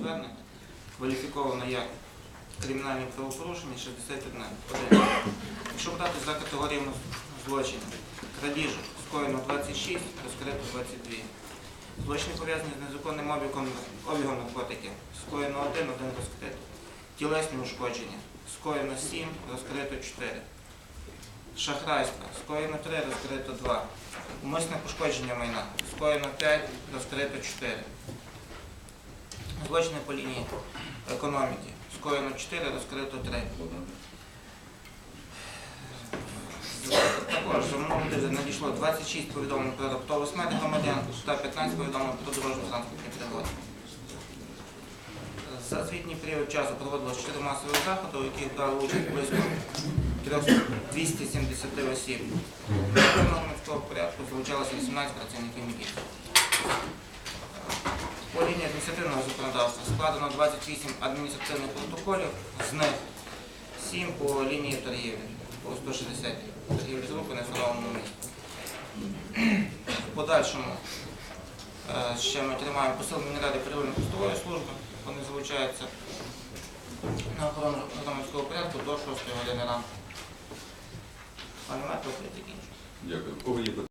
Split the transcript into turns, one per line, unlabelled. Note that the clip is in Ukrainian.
звернень кваліфіковано як кримінальні правопорушення 61. Один. Якщо брати за категоріями злочинів, крадіжок скоєно 26, розкрито 22. Злочини пов'язані з незаконним обігом, обігом наркотиків, скоєно 1, 1 розкрито. Тілесні ушкодження, скоєно 7, розкрито 4. Шахрайство, скоєно 3, розкрито 2. Умисне пошкодження майна, скоєно 5, розкрито 4. Злочини по лінії економіки, скоєно 4, розкрито 3. Також за минулому тижні надійшло 26 повідомлень про раптову смерть громадян та 15 повідомлень про дорожньо транспортні пригоди. За звітній період часу проводилось 4 масові заходи, у яких брали участь близько 270 осіб. Громадського порядку залучалося 18 працівників міліції. По лінії адміністративного законодавства складено 28 адміністративних протоколів, з них 7 по лінії торгівлі, по 160 торгівлі з руку на встановленому місці. В подальшому е, ще ми тримаємо посилені ради первинної постової служби, вони залучаються на охорону громадського порядку до 6 години ранку. Пане Марко, закінчу.
Дякую.